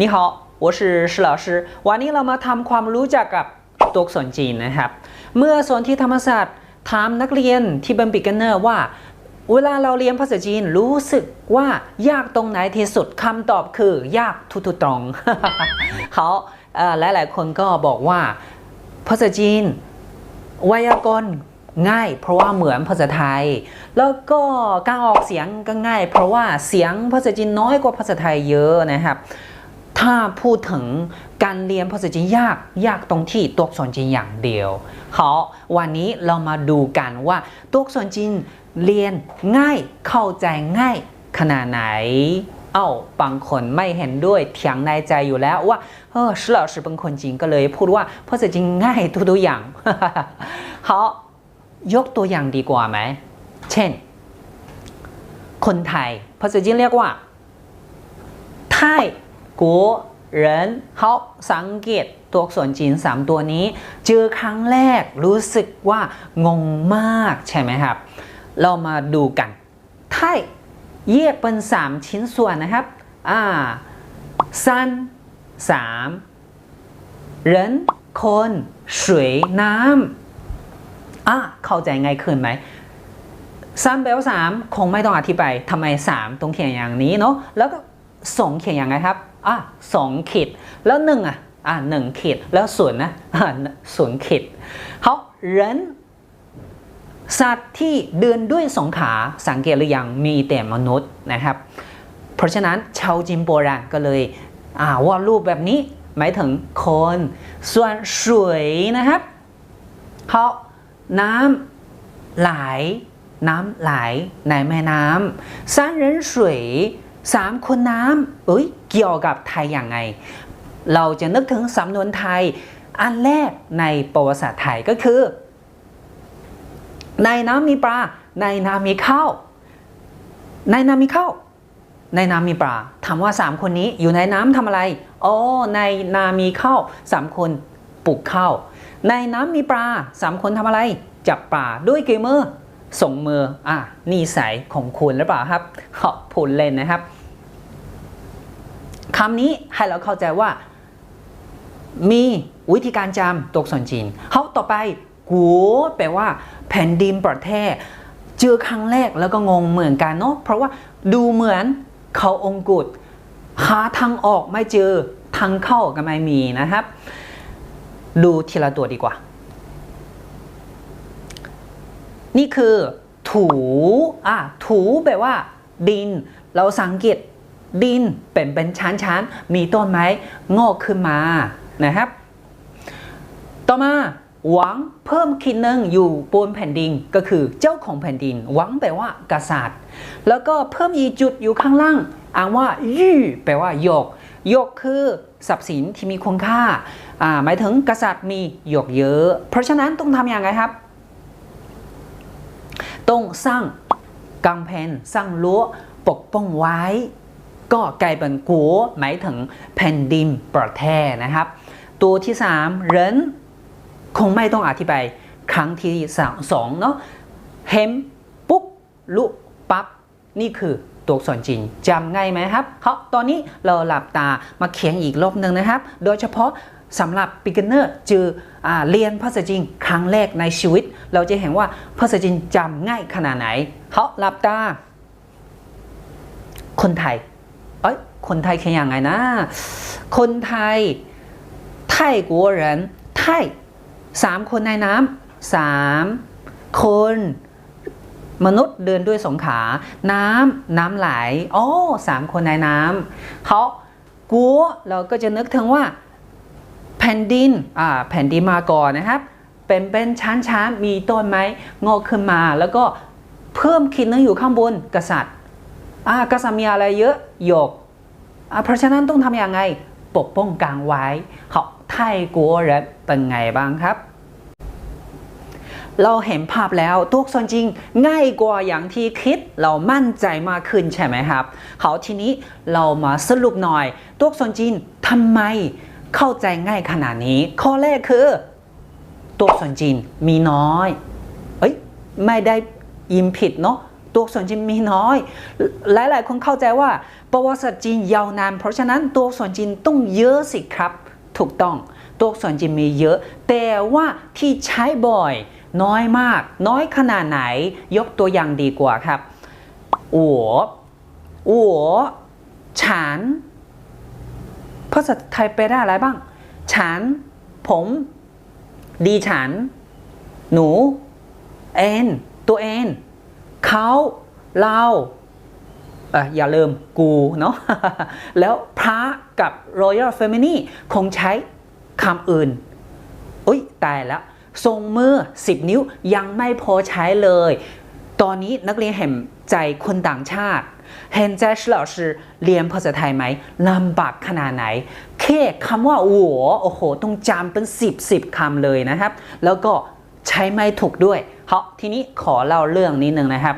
你好，我是施老师วันนี้เรามาทำความรู้จักกับตัวอักษรจีนนะครับ เมื่อสอนที่ธรรมศาสตร์ถามนักเรียนที่เป็น beginner ว่า เวลาเราเรียนภาษาจีนรู้สึกว่ายากตรงไหนที่สุดคำตอบคือยากทุกๆตรง เขาเอ่อหลายๆ คนก็บอกว่าภาษาจีน ไวยากรณ์ง่าย เพราะว่าเหมือนภาษาไทย แล้วก็การออกเสียงก็ง่าย เพราะว่าเสียงภาษาจีนน้อยกว่าภาษาไทยเยอะนะครับ ถ้าพูดถึงการเรียนภาษาจีนยากยากตรงที่ตัวอักษรจีนอย่างเดียวเขาวันนี้เรามาดูกันว่าตัวอักษรจีนเรียนง่ายเข้าใจง่ายขนาดไหน เอ้าบางคนไม่เห็นด้วยเถียงในใจอยู่แล้วว่าเออชื่อเรา是เป็นคนจีนก็เลยพูดว่าภาษาจีนง่ายทุกๆอย่างเขายกตัวอย่างดีกว่าไหม เช่น คนไทยภาษาจีนเรียกว่าไทย กัวเหรินเขาสังเกตตัวอักษรจีน 3 ตัวนี้ เจอครั้งแรกรู้สึกว่างงมากใช่ไหมครับ เรามาดูกันไทยแยกเป็น 3 ชิ้นส่วนนะครับอ่าซันสามเหรินคน水น้ำอะเข้าใจง่ายขึ้นไหมซันแปลว่าสามคงไม่ต้องอธิบายทำไมสามตรงเขียนอย่างนี้เนาะแล้วก็สองเขียนอย่างไรครับ อะสองขีด แล้วหนึ่งอะอะหนึ่งขีด แล้วศูนย์นะอะศูนย์ขีดเขาเรนสัตว์ที่เดินด้วยสองขาสังเกตหรือยังมีแต่มนุษย์นะครับ เพราะฉะนั้นชาวจีนโบราณก็เลยอ่าวาดรูปแบบนี้หมายถึงคนส่วนสวยนะครับเขาน้ำไหลน้ำไหลในแม่น้ำสามเหริน สามคนน้ำเอ้ยเกี่ยวกับไทยอย่างไง เราจะนึกถึงสำนวนไทยอันแรกในประวัติศาสตร์ไทยก็คือ ในน้ำมีปลา ในน้ำมีข้าว ในน้ำมีข้าว ในน้ำมีปลา ถามว่าสามคนนี้อยู่ในน้ำทำอะไร อ๋อ ในนามีข้าวสามคนปลูกข้าว ในน้ำมีปลาสามคนทำอะไร จับปลาด้วยกี่มือส่งมือ อะนี่สายของคุณหรือเปล่าครับขอพูดเล่นนะครับ คำนี้ให้เราเข้าใจว่า มีวิธีการจำตัวอักษรจีนเขาต่อไปกัวแปลว่า แผ่นดินประเทศ เจอครั้งแรกแล้วก็งงเหมือนกันเนาะเพราะว่าดูเหมือนเขาองกุฎหาทางออกไม่เจอทางเข้าก็ไม่มีนะครับ ดูทีละตัวดีกว่า นี่คือถูอะถูแปลว่า ดิน เราสังเกต ดินเป็นเป็นชั้นๆ มีต้นไม้งอกขึ้นมานะครับ ต่อมาหวังเพิ่มขีดหนึ่งอยู่บนแผ่นดินก็คือเจ้าของแผ่นดิน หวังแปลว่ากษัตริย์ แล้วก็เพิ่มอีจุดอยู่ข้างล่างอ่านว่ายู่แปลว่าหยกหยกคือทรัพย์สินที่มีคุณค่าอ่าหมายถึงกษัตริย์มีหยกเยอะ เพราะฉะนั้นต้องทำอย่างไรครับ ต้องสร้างกำแพงสร้างรั้วปกป้องไว้ ก็กลายเป็นกัวหมายถึงแผ่นดินประเทศนะครับ ตัวที่สามเรนคงไม่ต้องอธิบายครั้งที่สองสองเนาะเห็นปุ๊บลุปั๊บนี่คือตัวอักษรจีนจำง่ายไหมครับเขาตอนนี้เราหลับตามาเขียนอีกรอบหนึ่งนะครับ โดยเฉพาะสำหรับ beginner เจออเรียนภาษาจีนครั้งแรกในชีวิต เราจะเห็นว่าภาษาจีนจำง่ายขนาดไหนเขาหลับตา คนไทย เอ้ยคนไทยคือยังไงนะ คนไทยไทยกัวเหรินไทยสามคนในน้ำสามคนมนุษย์เดินด้วยสองขา น้ำน้ำไหลโอ๋อสามคนในน้ำเขากัวเราก็จะนึกถึงว่าแผ่นดินอ่าแผ่นดินมาก่อนนะครับ เป็นเป็นชั้นชั้นๆมีต้นไม้งอกขึ้นมาแล้วก็เพิ่มขีดนึงอยู่ข้างบนกษัตริย์ อ่ากษัตริย์มีอะไรเยอะหยกอ่าเพราะฉะนั้นต้องทำยังไงปกป้องกลางไว้เขาไทยกัวเรเป็นไงบ้างครับ เราเห็นภาพแล้วตัวอักษรจริงง่ายกว่าอย่างที่คิดเรามั่นใจมากขึ้นใช่ไหมครับ เขาทีนี้เรามาสรุปหน่อยตัวอักษรจีนทำไมเข้าใจง่ายขนาดนี้ ข้อแรกคือตัวอักษรจีนมีน้อย เอ้ย ไม่ได้ยิมผิดเนาะ ตัวส่วนจีนมีน้อย หลายๆ คนเข้าใจว่าประวัติศาสตร์จีนยาวนาน เพราะฉะนั้นตัวส่วนจีนต้องเยอะสิครับ ถูกต้อง ตัวส่วนจีนมีเยอะ แต่ว่าที่ใช้บ่อยน้อยมาก น้อยขนาดไหน ยกตัวอย่างดีกว่าครับ我我ฉันภาษาไทยแปได้อะไรบ้าง ฉัน ผม ดีฉัน หนู เอ็น ตัวเอง เขาเราเออย่าลืมกูเนาะแล้วพระกับ Royal Family คงใช้คำอื่นอุ้ยตายแล้วทรงมือ 10 นิ้วยังไม่พอใช้เลย ตอนนี้นักเรียนเห็นใจคนต่างชาติ เห็นใจช老师เรียนภาษาไทยไหมลำบากขนาดไหน แค่คำว่าหัวโอ้โห ต้องจำเป็น 10 10คำเลยนะครับ แล้วก็ใช้ไม่ถูกด้วย เฮาทีนี้ขอเล่าเรื่องนิดนึงนะครับ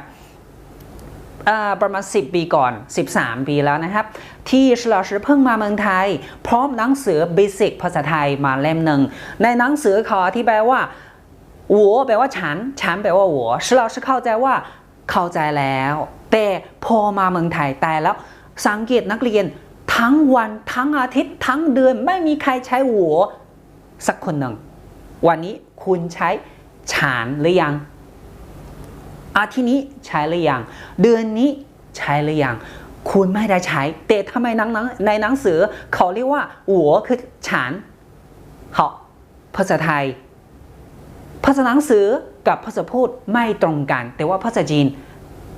อ่าประมาณ 10 ปีก่อน 13 ปีแล้วนะครับ ที่ฉลาชเพิ่งมาเมืองไทย พร้อมหนังสือ Basic ภาษาไทยมาเล่มหนึ่ง ในหนังสือเขาอธิบายว่า我แปลว่าฉัน ฉันแปลว่า我ฉลาชื่อเข้าใจว่าเข้าใจแล้ว แต่พอมาเมืองไทยแต่แล้ว สังเกตนักเรียนทั้งวันทั้งอาทิตย์ ทั้งเดือนไม่มีใครใช้หัวสักคนหนึ่ง วันนี้คุณใช้ ฉันหรือยัง อาทิตย์นี้ใช้หรือยัง เดือนนี้ใช้หรือยัง คุณไม่ได้ใช้ แต่ทำไมหนังในหนังสือเขาเรียกว่าหัวคือฉัน好ภาษาไทย ภาษาหนังสือกับภาษาพูดไม่ตรงกัน แต่ว่าภาษาจีน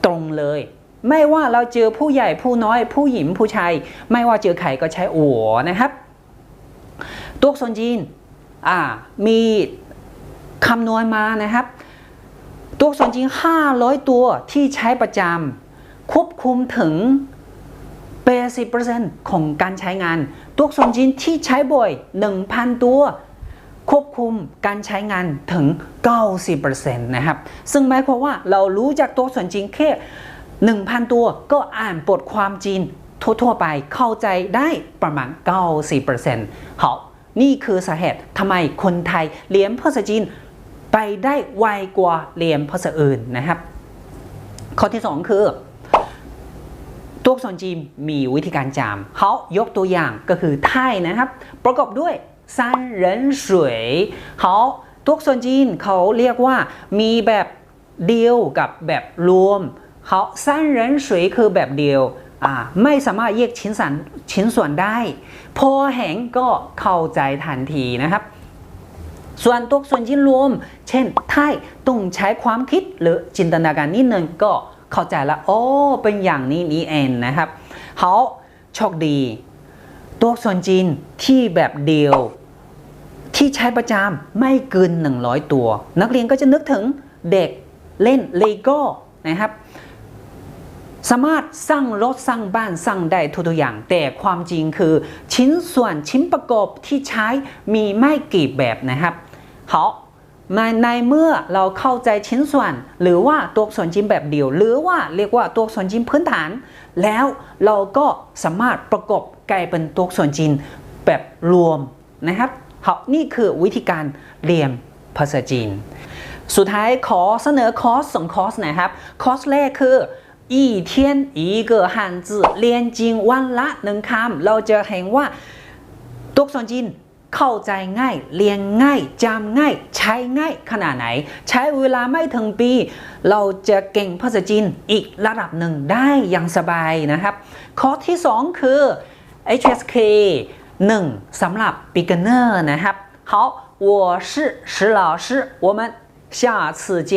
ตรงเลย ไม่ว่าเราเจอผู้ใหญ่ผู้น้อยผู้หญิงผู้ชายไม่ว่าเจอใครก็ใช้หัวนะครับ ตัวอักษรจีนอ่ามี คำนวณมานะครับ ตัวอักษรจีน500 ตัวที่ใช้ประจำควบคุมถึง 80%ของการใช้งาน ตัวอักษรจีนที่ใช้บ่อย 1,000 ตัว ควบคุมการใช้งานถึง 90%นะครับ ซึ่งหมายความว่าเรารู้จักตัวอักษรจีนแค่ 1,000 ตัวก็อ่านบทความจีนทั่วๆไปเข้าใจได้ประมาณ 90%好นี่คือสาเหตุทำไมคนไทยเรียนภาษาจีน ไปได้ไวกว่าเรียนภาษาอื่นนะครับ ข้อที่ 2 คือ ตัวอักษรจีนมีวิธีการจำเขายกตัวอย่างก็คือไทยนะครับ ประกอบด้วยซันเหรินสวยเขาตัวอักษรจีนเขาเรียกว่ามีแบบเดียวกับแบบรวมเขาซันเหรินสวยคือแบบเดียวไม่สามารถแยกชิ้นส่วนชิ้นส่วนได้ พอแหงก็เข้าใจทันทีนะครับ ส่วนตัวอักษรจีนรวม เช่นไทยต้องใช้ความคิดหรือจินตนาการนิดนึงก็เข้าใจแล้วโอ้เป็นอย่างนี้นี่เองนะครับเขาโชคดี ตัวอักษรจีนที่แบบเดียว ที่ใช้ประจำไม่เกิน 100 ตัว นักเรียนก็จะนึกถึงเด็กเล่นเลโก้นะครับสามารถสร้างรถสร้างบ้านสร้างได้ทุกๆอย่าง แต่ความจริงคือชิ้นส่วนชิ้นประกอบที่ใช้มีไม่กี่แบบนะครับ 好ในในเมื่อเราเข้าใจชิ้นส่วน หรือว่าตัวส่วนจริงแบบเดี่ยว หรือว่าเรียกว่าตัวส่วนจริงพื้นฐาน แล้วเราก็สามารถประกอบกลายเป็นตัวส่วนจริงแบบรวมนะครับเขนี่คือวิธีการเรียนภาษาจีน สุดท้ายขอเสนอคอร์สสองคอร์สนะครับ คอร์สแรกคือ一天一个汉字练อีเวันละหนึ่งคำเราจะเห็นว่าตัวส่วนจีน เข้าใจง่าย เรียนง่ายจำง่าย ใช้ง่ายขนาดไหน ใช้เวลาไม่ถึงปี เราจะเก่งภาษาจีนอีกระดับหนึ่งได้อย่างสบายนะครับ คอร์สที่ 2 คือ HSK 1สำหรับ beginner นะครับ好我是石老师我们下次见